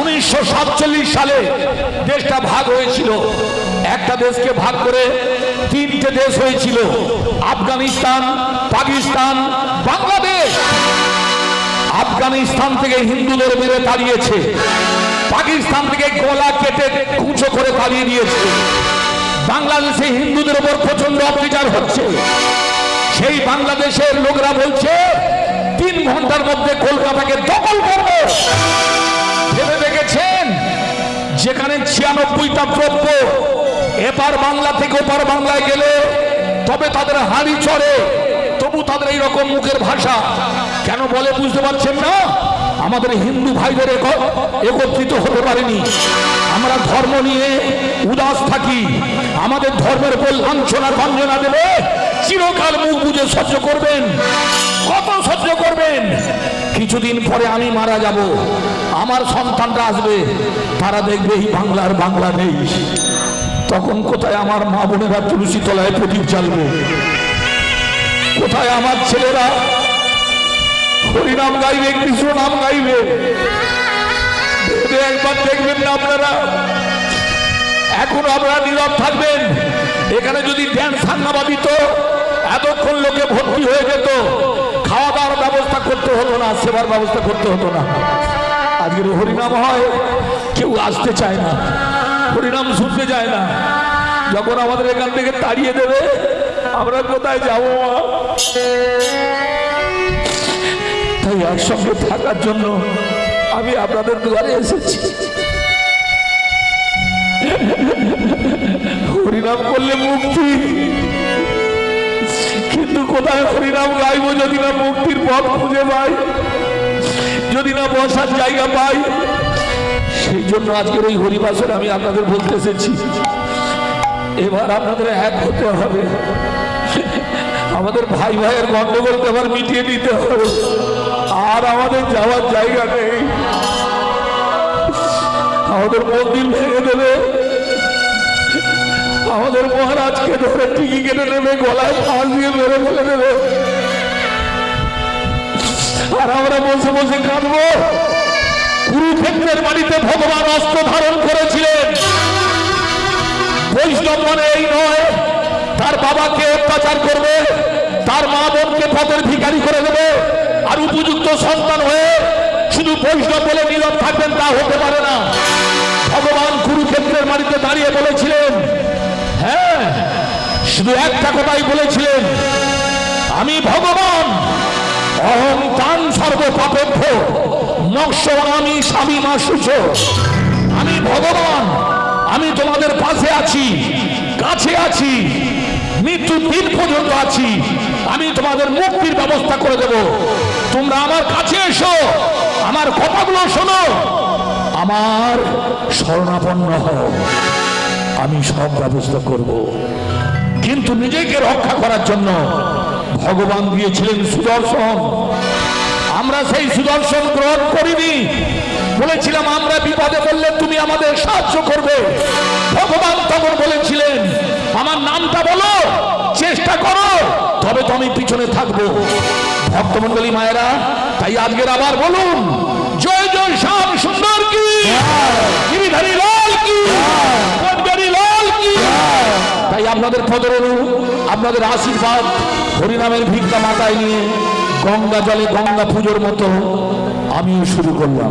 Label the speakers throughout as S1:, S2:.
S1: উনিশশো সাতচল্লিশ সালে দেশটা ভাগ হয়েছিল। একটা দেশকে ভাগ করে তিনটে দেশ হয়েছিল। আফগানিস্তান, পাকিস্তান, বাংলাদেশ। আফগানিস্তান থেকে হিন্দুদের মেরে তাড়িয়েছে। পাকিস্তান থেকে গলা কেটে কুচো করে তাড়িয়ে দিয়েছে। বাংলাদেশে হিন্দুদের উপর প্রচণ্ড অত্যাচার হচ্ছে। সেই বাংলাদেশের লোকরা বলছে, তিন ঘণ্টার মধ্যে কলকাতাকে দখল করবে। ভেবে দেখেছেন? যেখানে ছিয়ানব্বইটা দ্রব্য এপার বাংলা থেকে ওপার বাংলায় গেলে, তবে তাদের হাঁড়ি চড়ে, তবু তাদের এইরকম মুখের ভাষা। কেন বলে বুঝতে পারছেন না? আমাদের হিন্দু ভাইদের একত্রিত হতে পারেনি। আমরা ধর্ম নিয়ে উদাস থাকি। আমাদের ধর্মের উপর লাঞ্ছনা বঞ্চনা দেবে। চিরকাল মুখ বুঝে সহ্য করবেন। কত সহ্য করবেন? কিছুদিন পরে আমি মারা যাব। আমার সন্তানরা আসবে। তারা দেখবে এই বাংলার বাংলাদেশ। তখন কোথায় আমার মা বোনেরা তুলসী তলায় প্রদীপ জ্বালবে? কোথায় আমার ছেলেরা হরিনাম গাইবে, কৃষ্ণ নাম গাইবে? একবার দেখবেন না আপনারা। এখন আপনারা নীরব থাকবেন। এখানে যদি ধ্যান সান্নাবা দিত এতক্ষণ লোকে ভর্তি হয়ে যেত। খাওয়া দাওয়ার ব্যবস্থা করতে হতো না, সেবার ব্যবস্থা করতে হতো না। আজকের হরিনাম হয়, কেউ আসতে চায় না, হরিনাম শুনতে চায় না। যখন আমাদের এখান থেকে তাড়িয়ে দেবে, আমরা কোথায় যাব? তাই একসঙ্গে থাকার জন্য আমি আপনাদের দুয়ারে এসেছি। হরিনাম করলে মুক্তি। কিন্তু কোথায় হরিনাম গাইবো যদি না মুক্তির পথ খুঁজে পাই? যদি না বসার জায়গা পাই? সেই জন্য আজকের এই হরিবাসর আমি আপনাদের বলতে এসেছি, এবার আপনাদের এক হতে হবে। আমাদের ভাই ভাইয়ের গন্ডগোলকে আবার মিটিয়ে দিতে হবে। আর আমাদের যাওয়ার জায়গা নেই। আমাদের মন্দির ভেঙে দেবে। আমাদের মহারাজকে ধরে টিকি কেটে নেবে, গলায় ফাঁস দিয়ে মেরে ফেলে দেবে। আর আমরা বসে বসে কাঁদবো। কুরুক্ষেত্রের বাড়িতে ভগবান অস্ত্র ধারণ করেছিলেন। বৈষ্ণব মানে এই নয়, তার বাবাকে অত্যাচার করবে, তার মা বোনকে পথের ভিখারি করে দেবে, আর উপযুক্ত সন্তান হয়ে শুধু বৈষ্ণব বলে নীরব থাকবেন তা হতে পারে না। ভগবান কুরুক্ষেত্রের বাড়িতে দাঁড়িয়ে বলেছিলেন শুধু একটা কথাই বলেছিলেন, আমি ভগবান, অহং তান সর্বপাপেভ্য মৎস্য আমি স্বামী মাসুচ আমি ভগবান, আমি তোমাদের পাশে আছি, কাছে আছি, মৃত্যু দিন পর্যন্ত আছি, আমি তোমাদের মুক্তির ব্যবস্থা করে দেব। তোমরা আমার কাছে এসো, আমার কথাগুলো শোনো, আমার শরণাপন্ন হও। আমি সব ব্যবস্থা করব। কিন্তু নিজেকে রক্ষা করার জন্য ভগবান দিয়েছিলেন সুদর্শন। আমরা সেই সুদর্শন গ্রহণ করিনি। বলেছিলাম আমরা বিপদে বললে তুমি আমাদের সাহায্য করবে। ভগবান তখন বলেছিলেন আমার নামটা বলো চেষ্টা করো তবে তো আমি পিছনে থাকব। ভক্তমন্ডলী মায়েরা তাই আজকের আবার বলুন জয় জয় শ্যাম সুন্দর কি? গিরিধারী আপনাদের পদরণু আপনাদের আশীর্বাদ হরিনামের ভিক্ষা মাথায় নিয়ে গঙ্গা জলে গঙ্গা পুজোর মতো আমি শুরু করলাম।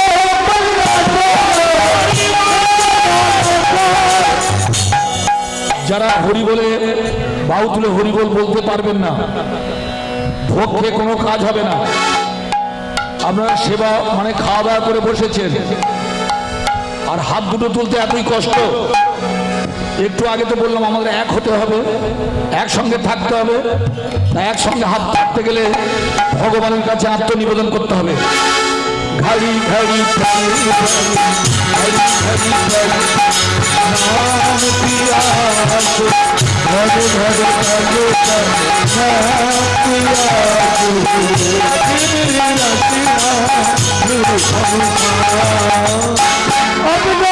S1: যারা হরি বলে বাউ তুলে হরিবল বলতে পারবেন না, ভোগ কোনো কাজ হবে না। আপনারা সেবা মানে খাওয়া দাওয়া করে বসেছেন। আর হাত দুটো তুলতে এতই কষ্ট। একটু আগে তো বললাম, আমাদের এক হতে হবে, একসঙ্গে থাকতে হবে। তা একসঙ্গে হাত থাকতে গেলে ভগবানের কাছে আত্মনিবেদন করতে হবে। ঘাড়ি ঘাড়ি। পিয়াস ভরে ভরে ভরে ঘড়ি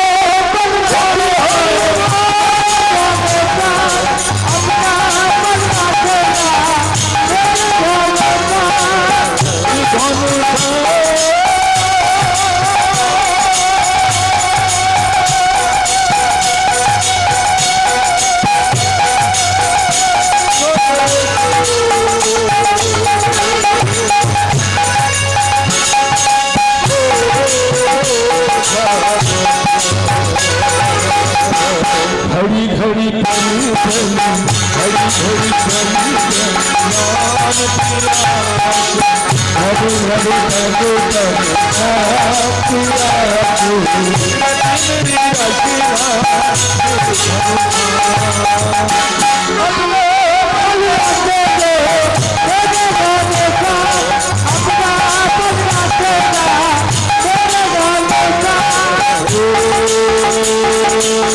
S1: हरी हरी हरी Allah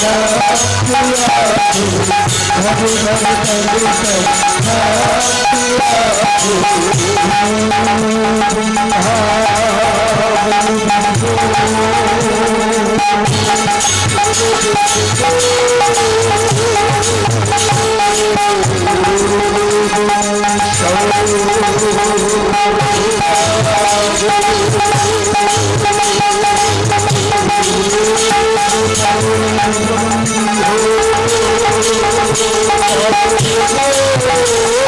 S1: ঘড়ি ঘড়ি ঘড়ি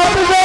S1: আজকের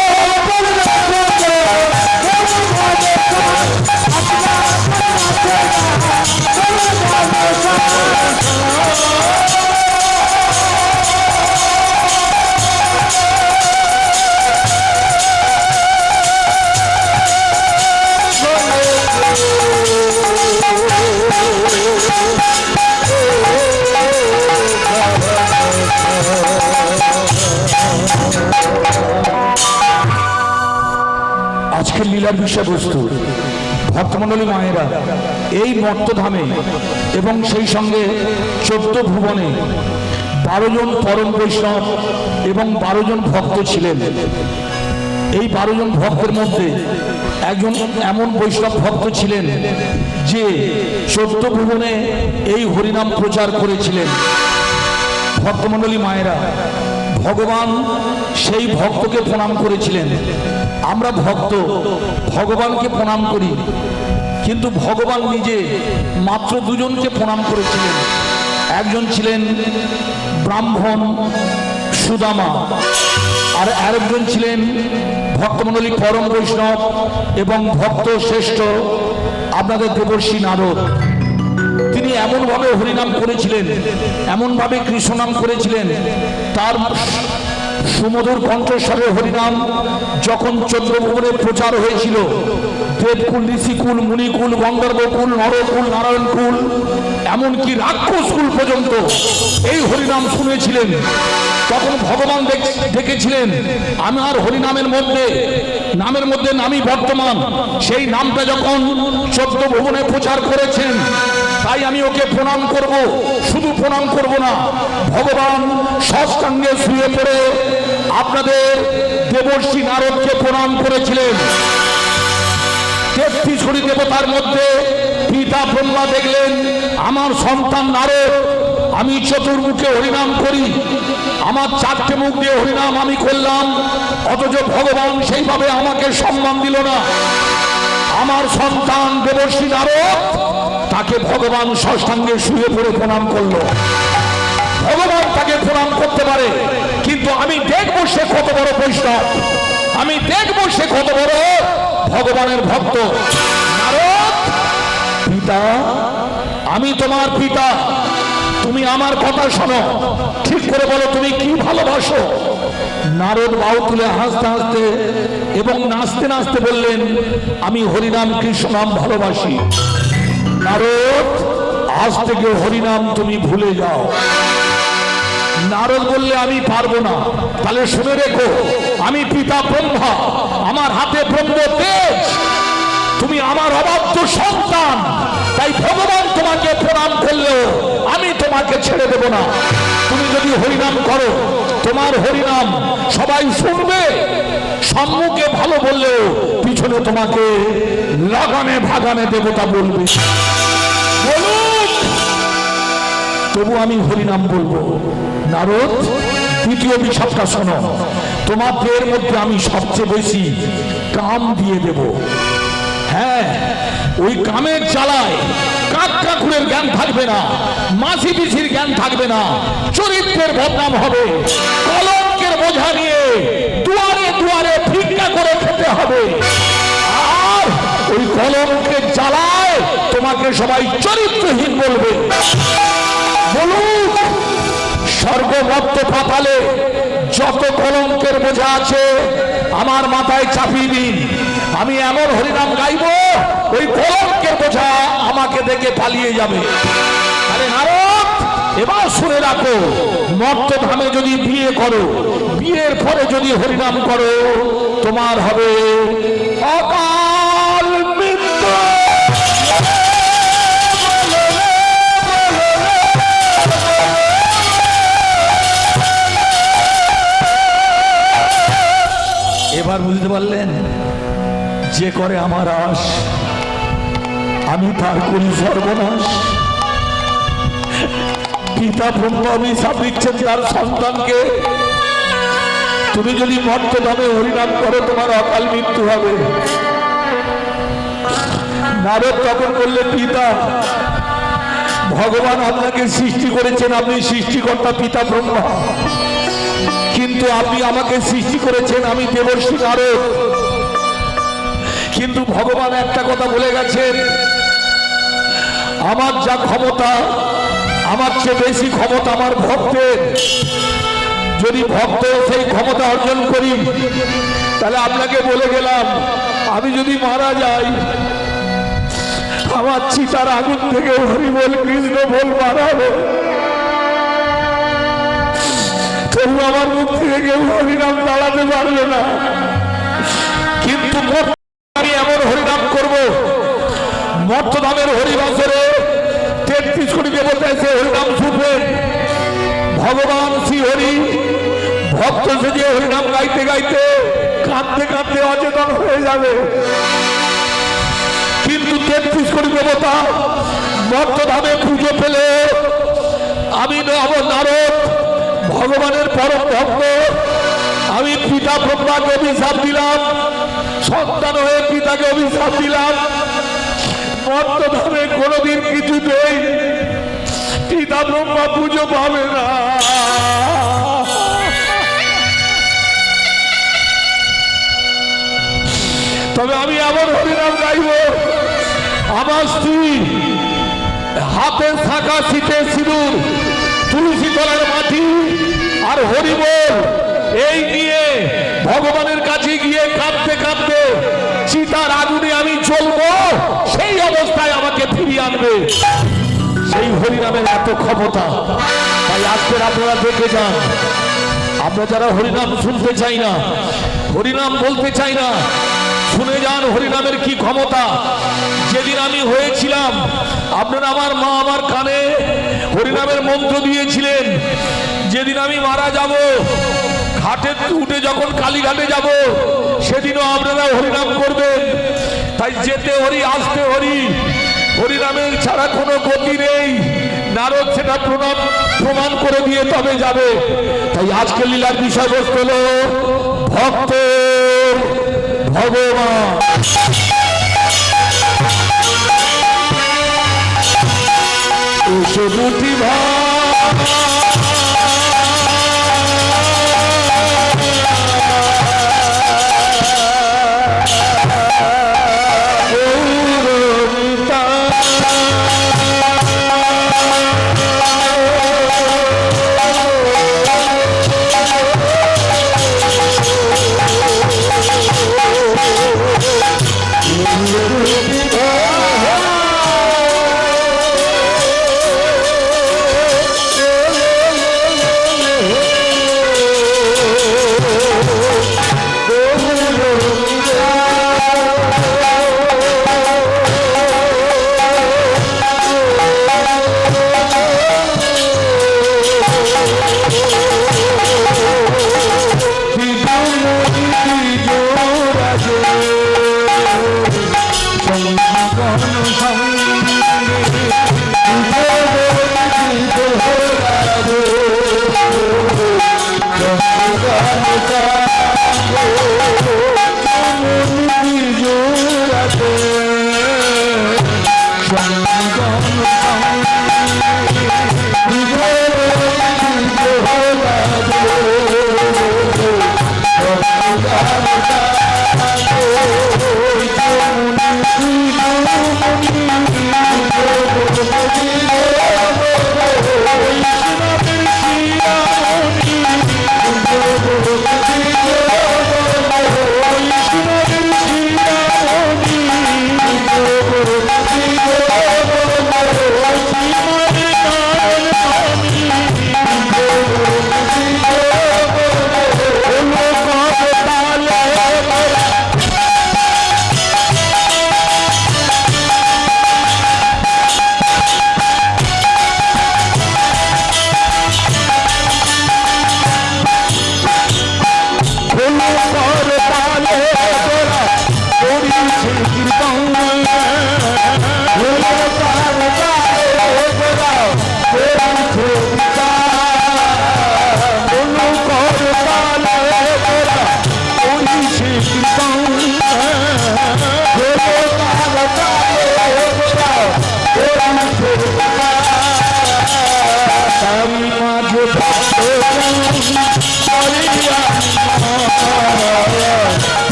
S1: লীলার বিষয়বস্তু ভক্তমণ্ডলী মায়েরা, এই মর্তধামে এবং সেই সঙ্গে চোদ্দ ভুবনে বারো জন পরম বৈষ্ণব এবং বারো জন ভক্ত ছিলেন। এই বারো জন ভক্তের মধ্যে একজন এমন বৈষ্ণব ভক্ত ছিলেন যে চোদ্দ ভুবনে এই হরিনাম প্রচার করেছিলেন। ভক্তমণ্ডলী মায়েরা, ভগবান সেই ভক্তকে প্রণাম করেছিলেন। আমরা ভক্ত, ভগবানকে প্রণাম করি। কিন্তু ভগবান নিজে মাত্র দুজনকে প্রণাম করেছিলেন। একজন ছিলেন ব্রাহ্মণ সুদামা, আর আরেকজন ছিলেন ভক্তমণ্ডলী পরম বৈষ্ণব এবং ভক্ত শ্রেষ্ঠ আপনাদের দেবর্ষী নারদ। তিনি এমনভাবে হরিনাম করেছিলেন, এমনভাবে কৃষ্ণনাম করেছিলেন, তার সুমধুর কণ্ঠস্বরে হরিনাম যখন চন্দ্রভুবনে প্রচার হয়েছিল দেবকুল ঋষিকুল মুনিকুল গন্ধর্বকুল নরকুল নারায়ণকুল এমনকি রাক্ষসকুল পর্যন্ত এই হরিনাম শুনেছিলেন। তখন ভগবান দেখ- দেখেছিলেন আমার হরিনামের মধ্যে, নামের মধ্যে নামই বর্তমান। সেই নামটা যখন চোদ্দ ভুবনে প্রচার করেছেন, তাই আমি ওকে প্রণাম করব। শুধু প্রণাম করব না, ভগবান সষ্টাঙ্গে শুয়ে পড়ে আপনাদের দেবর্ষী নারদকে প্রণাম করেছিলেন। তেত্রিশ দেবতার মধ্যে পিতা ব্রহ্মা দেখলেন, আমার সন্তান নারদ, আমি চতুর্মুখে হরিনাম করি। আমার চারটে মুখ দিয়ে হরিনাম আমি করলাম, অথচ ভগবান সেইভাবে আমাকে সম্মান দিল না। আমার সন্তান দেবর্ষী নারদ, তাকে ভগবান ষষ্ঠাঙ্গে শুয়ে পড়ে প্রণাম করল। ভগবান তাকে প্রণাম করতে পারে, কিন্তু আমি দেখব সে কত বড় বৈষ্ণব। আমি দেখব সে কত বড় ভগবানের ভক্ত। পিতা, আমি তোমার পিতা। তুমি আমার কথা শোনো। ঠিক করে বলো, তুমি কি ভালোবাসো? নারদ বাউ তুলে হাসতে হাসতে এবং নাচতে নাচতে বললেন, আমি হরিনাম কৃষ্ণ নাম ভালোবাসি। নারদ, আজ থেকে হরিনাম তুমি ভুলে যাও। নারদ বললে, আমি পারব না। তাহলে শুনে রেখো, আমি পিতা ব্রহ্মা, আমার হাতে ব্রহ্ম তেজ। তুমি আমার অবাধ্য সন্তান। তাই ভগবান তোমাকে প্রণাম করলেও আমি তোমাকে ছেড়ে দেব না। তুমি যদি হরিনাম করো, তোমার হরিনাম সবাই শুনবে। সম্মুখে ভালো বললেও পিছনে তোমাকে লাগানে ভাগানে দেবতা বলবে। তবু আমি হরিনাম বলব। নারদ দ্বিতীয় বিষয়টা শোনো। তোমাদের মধ্যে আমি সবচেয়ে বেশি কাম দিয়ে দেব। হ্যাঁ ওই কামের জ্বালায় কাক কাকুরের জ্ঞান থাকবে না, মাসি পিসির জ্ঞান থাকবে না, চরিত্রের বদনাম হবে, কলঙ্কের বোঝা নিয়ে দুয়ারে দুয়ারে ভিক্ষা করে খেতে হবে। আর ওই কলঙ্কের জ্বালায় তোমাকে সবাই চরিত্রহীন বলবে। বলুন, স্বর্গমত্ত পাতালে যত কলঙ্কের বোঝা আছে, আমার মাথায় চাপিয়ে দিন। আমি এমন হরিনাম গাইব, ওই কলঙ্কের বোঝা আমাকে দেখে পালিয়ে যাবে। আরে নারদ, এবার শুনে রাখো, মর্ত ধামে যদি বিয়ে করো, বিয়ের পরে যদি হরিনাম করো, তোমার হবে অকাল মৃত্যু। এবার বুঝতে পারলেন, যে করে আমার আশ, আমি তার করি সর্বনাশ। পিতা ব্রহ্ম অভিশাপ দিচ্ছেন তার সন্তানকে। তুমি যদি মর্ত নামে হরিনাম করো, তোমার অকাল মৃত্যু হবে। নারদ তখন বললেন পিতা, ভগবান আপনাকে সৃষ্টি করেছেন, আপনি সৃষ্টিকর্তা পিতা ব্রহ্মা। কিন্তু আপনি আমাকে সৃষ্টি করেছেন, আমি দেবর্ষী নারদ কিন্তু ভগবান একটা কথা বলে গেছেন, আমার যা ক্ষমতা, আমার চেয়ে বেশি ক্ষমতা আমার ভক্তের। যদি ভক্ত সেই ক্ষমতা অর্জন করি, তাহলে আপনাকে বলে গেলাম, আমি যদি মারা যাই, আমার চিতার আগুন থেকে হরি বল কৃষ্ণ বল মারাবে তবু আমার মুখ থেকে কেউ হরিনাম দাঁড়াতে পারবে না। কিন্তু আমি এমন হরিনাম করব মর্তধামের হরিবাসরে তেত্রিশ কোটি দেবতা এসে হরিনাম শুনবেন ভগবান শ্রী হরি
S2: ভক্ত সেজে হরিনাম গাইতে গাইতে কাঁদতে কাঁদতে অচেতন হয়ে যাবে। কিন্তু তেত্রিশ কোটি দেবতা মর্তধামে পুজো পেলে আমি নব নারদ ভগবানের পরম ভক্ত আমি পিতা ব্রহ্মাকে অভিশাপ দিলাম, সন্তান হয়ে পিতাকে অভিশাপ দিলাম। মর্তধামে কোনোদিন কিছুতেই পিতা ব্রহ্মা পুজো পাবে না। তবে আমি এমন হরিনাম গাইব, আমার স্ত্রী হাতে থাকা শীতের সিঁদুর তলার মাটি। আর হরিবল এই নিয়ে ভগবানের কাছে গিয়ে কাঁদতে কাঁদতে চিতার আগুনে আমি চলবো সেই অবস্থায় আমাকে ফিরিয়ে আনবে। সেই হরিনামের এত ক্ষমতা, তাই আজকের আপনারা দেখে যান। আমরা যারা হরিনাম শুনতে চাই না হরিনাম বলতে চাই না, শুনে যান হরিনামের কি ক্ষমতা। যেদিন আমি হয়েছিলাম, আপনারা আমার মা আমার কানে হরিনামের মন্ত্র দিয়েছিলেন, যেদিন আমি মারা যাব, ঘাটে উঠে যখন কালীঘাটে যাব, সেদিনও আপনারা হরিনাম করবেন। তাই যেতে হরি, আসতে হরি, হরিনামের ছাড়া কোনো গতি নেই। নারদ সেটা প্রণাম, প্রমাণ করে দিয়ে তবে যাবে। তাই আজকে লীলার বিষয়বস্তু হলো ভক্ত ভগবান। দুটি
S1: Thank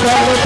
S1: জয়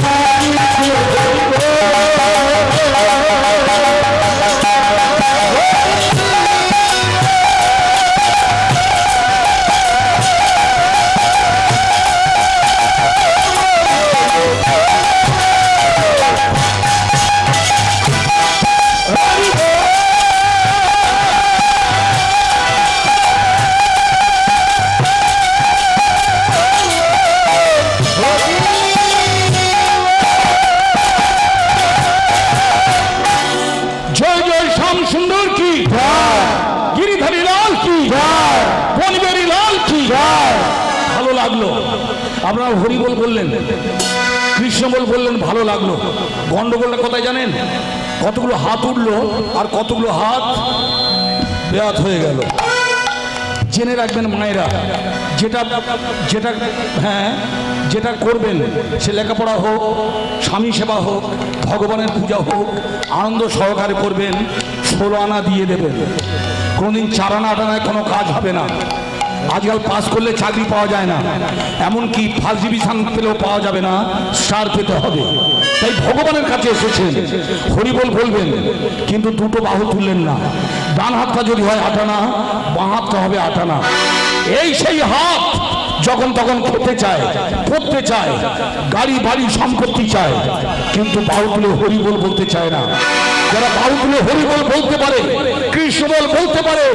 S1: কতগুলো হাত উঠল আর কতগুলো হাত বেয়াত হয়ে গেল। জেনে রাখবেন মায়েরা, যেটা যেটা হ্যাঁ যেটা করবেন, সে লেখাপড়া হোক, স্বামী সেবা হোক, ভগবানের পূজা হোক, আনন্দ সহকারে করবেন, ষোলো আনা দিয়ে দেবেন। কোনোদিন চার আনা আটানায় কোনো কাজ হবে না। আজকাল পাস করলে চাকরি পাওয়া যায় না। এমনকি ফার্স্ট ডিভিশন পেলেও পাওয়া যাবে না সার পেতে হবে। তাই ভগবানের কাছে এসেছেন। হরিবল বলবেন, কিন্তু দুটো বাহু তুললেন না। ডান হাতটা যদি হয় আটানা, বাঁ হাতটা হবে আটানা। এই সেই হাত যখন তখন খেতে চায়, পড়তে চায়, গাড়ি বাড়ি সম্পত্তি চায়, কিন্তু বাহু তুলে হরিবল বলতে চায় না। যারা বাহু তুলে হরিবল বলতে পারে, কৃষ্ণবল বলতে পারে,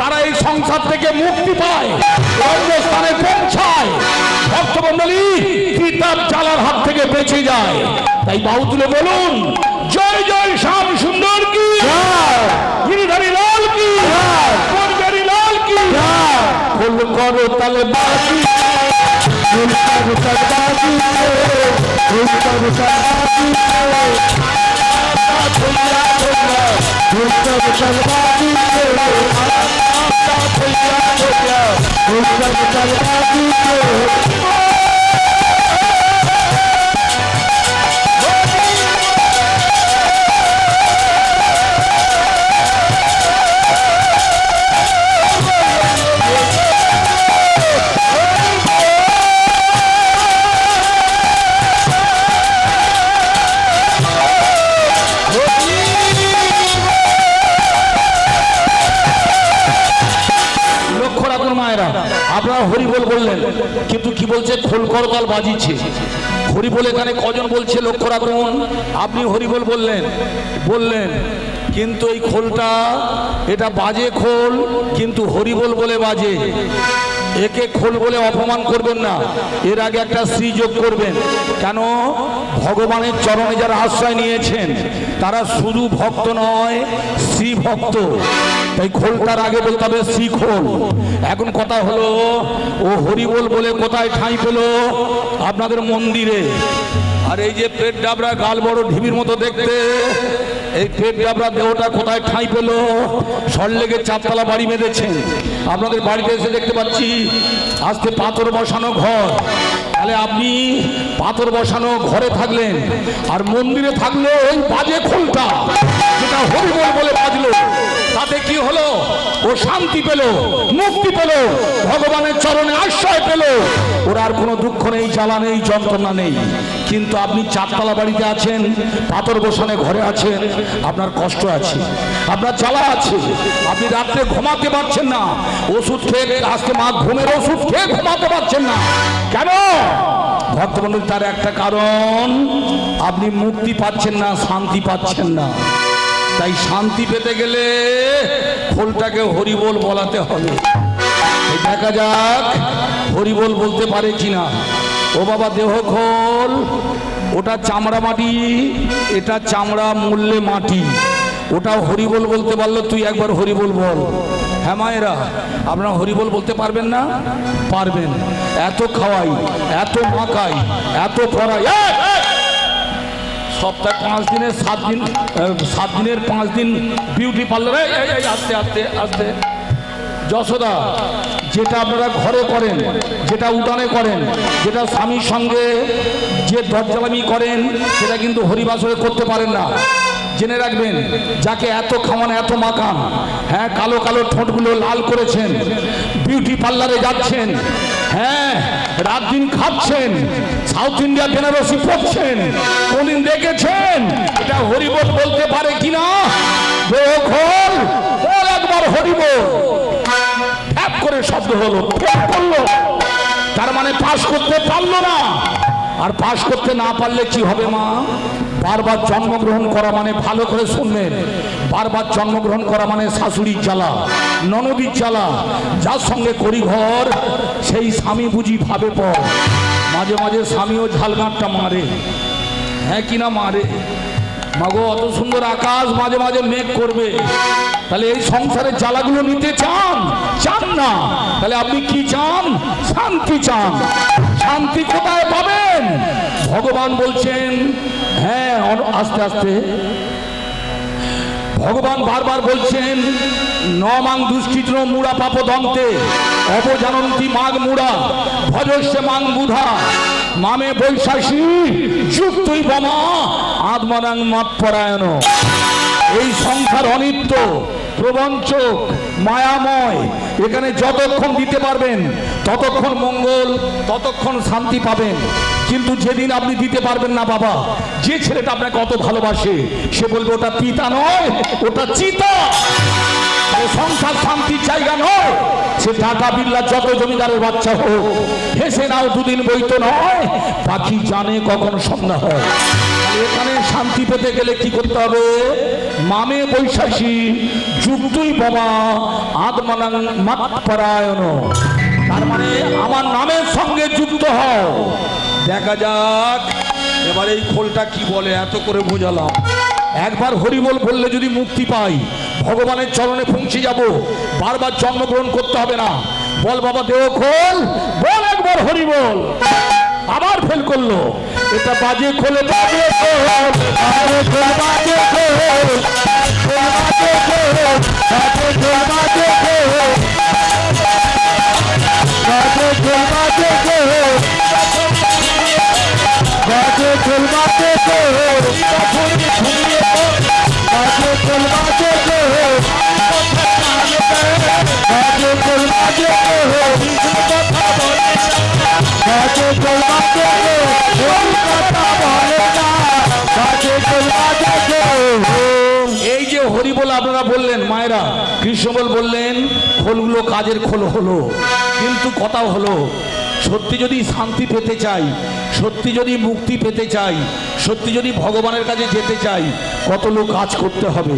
S1: তারা এই সংসার থেকে মুক্তি পায় ভক্তমন্ডলী কিতাব চালার হাত থেকে বেঁচে যায়। তাই বাহু তুলে বলুন, জয় জয় শ্যাম সুন্দর কি গিরিধারী লাল কি বনগারী লাল কি ফুল করো তালে বাজি ফুল করো তালে বাজি ফুল করো তালে বাজি ফুল করো মায়েরা আপনারা হরিবোল বললেন, কিন্তু কি বলছে? খোল করতাল বাজিছে হরিবোল এখানে কজন বলছে, লক্ষ্য রাখুন? আপনি হরিবোল বললেন বললেন, কিন্তু এই খোলটা, এটা বাজে খোল, কিন্তু হরিবোল বলে বাজে। একে খোল বলে অপমান করবেন না। এর আগে একটা শ্রী যোগ করবেন। কেন? ভগবানের চরণে যারা আশ্রয় নিয়েছেন, তারা শুধু ভক্ত নয় শ্রী ভক্ত। তাই খোলটার আগে বলতে হবে শ্রী খোল। এখন কথা হলো, ও হরিবল বলে কোথায় ঠাঁই পেল? আপনাদের মন্দিরে। আর এই যে পেট ডাবরা গাল বড় ঢিবির মতো দেখতে। এই পেট ডাবরা দেহটা কোথায় ঠাঁই পেল? সল্লেগে চারতলা বাড়ি বেঁধেছে। আপনাদের বাড়িতে এসে দেখতে পাচ্ছি, আজকে পাথর বসানো ঘর। তাহলে আপনি পাথর বসানো ঘরে থাকলেন, আর মন্দিরে থাকলে ওই বাজে খোলটা, যেটা হরিবল বলে বাজলো। তাতে কি হলো? ও শান্তি পেল, মুক্তি পেল, ভগবানের চরণে আশ্রয় পেল। ওর আর কোনো দুঃখ নেই, জ্বালা নেই, যন্ত্রণা নেই। কিন্তু আপনি চারতলা বাড়িতে আছেন, পাথর বসানে ঘরে আছেন, আপনার কষ্ট আছে, আপনার জ্বালা আছে। আপনি রাত্রে ঘুমাতে পারছেন না, ওষুধ খেয়ে আজকে মা ঘুমের ওষুধ খেয়ে ঘুমাতে পারছেন না। কেন? ভক্তবন্ধু তার একটা কারণ, আপনি মুক্তি পাচ্ছেন না, শান্তি পাচ্ছেন না। তাই শান্তি পেতে গেলে খোলটাকে হরিবোল বলাতে হবে। দেখা যাক, হরিবোল বলতে পারে কিনা। ও বাবা, দেহ খোল। ওটা চামড়া মাটি, এটা চামড়া মূল্যে মাটি। ওটা হরিবোল বলতে পারল তুই একবার হরিবোল বল। হ্যাঁ মায়েরা, আপনারা হরিবোল বলতে পারবেন না? পারবেন। এত খাওয়াই, এত মাখাই, এত পড়াই! সপ্তাহে পাঁচ দিনের সাত দিন সাত দিনের পাঁচ দিন বিউটি পার্লারে আস্তে আস্তে আস্তে। যশোদা, যেটা আপনারা ঘরে করেন, যেটা উঠানে করেন, যেটা স্বামীর সঙ্গে যে দরজালামি করেন, সেটা কিন্তু হরিবাসরে করতে পারেন না। জেনে রাখবেন, যাকে এত খাওয়ান, এত মাখান হ্যাঁ কালো কালো ঠোঁটগুলো লাল করেছেন বিউটি পার্লারে যাচ্ছেন হ্যাঁ রাত দিন খাচ্ছেন, সাউথ ইন্ডিয়া, বেনারসি পড়ছেন, কোনদিন দেখেছেন? এটা হরিবোল বলতে পারে কিনা? একবার ট্যাপ করে শব্দ হলো করল। তার মানে পাশ করতে পারল না। আর পাশ করতে না পারলে কি হবে মা? বারবার জন্মগ্রহণ করা মানে ভালো করে শুনলেন বারবার জন্মগ্রহণ করা মানে শাশুড়ির জ্বালা, ননদীর জ্বালা, যার সঙ্গে করি ঘর সেই স্বামী বুঝি ভাবে পর। মাঝে মাঝে স্বামীও ঝালগাঁটটা মারে। হ্যাঁ কিনা মারে? মাগো, অত সুন্দর আকাশ মাঝে মাঝে মেঘ করবে। তাহলে এই সংসারের জ্বালাগুলো নিতে চান? চান না। তাহলে আপনি কি চান? শান্তি চান। শান্তি কোথায় পাবেন? ভগবান বলছেন হ্যাঁ আস্তে আস্তে। ভগবান বারবার বলছেন ন মাং দুষ্কৃষ্ণ মুড়া পাপ দন্তে অবজানন্তি মাগ মুড়া, ভজস্য মাং বুধা, মামে বৈশাখী, যুক্তই বোমা আত্মানাং মত পরায়ণ এই সংসার অনিত্য প্রবঞ্চক মায়াময়, এখানে যতক্ষণ দিতে পারবেন, ততক্ষণ মঙ্গল, ততক্ষণ শান্তি পাবেন। কিন্তু যেদিন আপনি দিতে পারবেন না, বাবা, যে ছেলেটা আপনাকে কত ভালোবাসে, সে বলবে, ওটা পিতা নয়, ওটা চিতা। সংসার শান্তির জায়গা নয়, সে টাকা বিল্লা যত জমিদারের বাচ্চা হোক, হেসে নাও, দুদিন বইতো নয়, পাখি জানে কখন সন্ধ্যা হয়। এখানে শান্তি পেতে গেলে কি করতে হবে? মামে বৈশাখী, যুক্তই বাবা আত্মানাং মাতপরায়ণ। তার মানে আমার নামের সঙ্গে যুক্ত হও। দেখা যাক, এবার এই খোলটা কি বলে, এত করে বোঝালাম। একবার হরিবল বললে যদি মুক্তি পাই, ভগবানের চরণে পৌঁছে যাব। বারবার জন্মগ্রহণ করতে হবে না। বল বাবা, দেহ খোল, বল একবার হরিবল। আবার ফেল করল। এটা বাজে খোলে বাজে আরে খোল বাজে খোল বাজে খোল বাজে খোল বাজে খোল বাজে খোল বাজে খোল বাজে খোল বাজে খোল বাজে খোল বাজে খোল বাজে খোল বাজে খোল হরিবল আপনারা বললেন, মায়েরা, কৃষ্ণবল বললেন, খোলগুলো কাজের খোল হলো, কিন্তু কথা হলো, সত্যি যদি শান্তি পেতে চাই, সত্যি যদি মুক্তি পেতে চাই, সত্যি যদি ভগবানের কাছে যেতে চাই, কত লোক কাজ করতে হবে।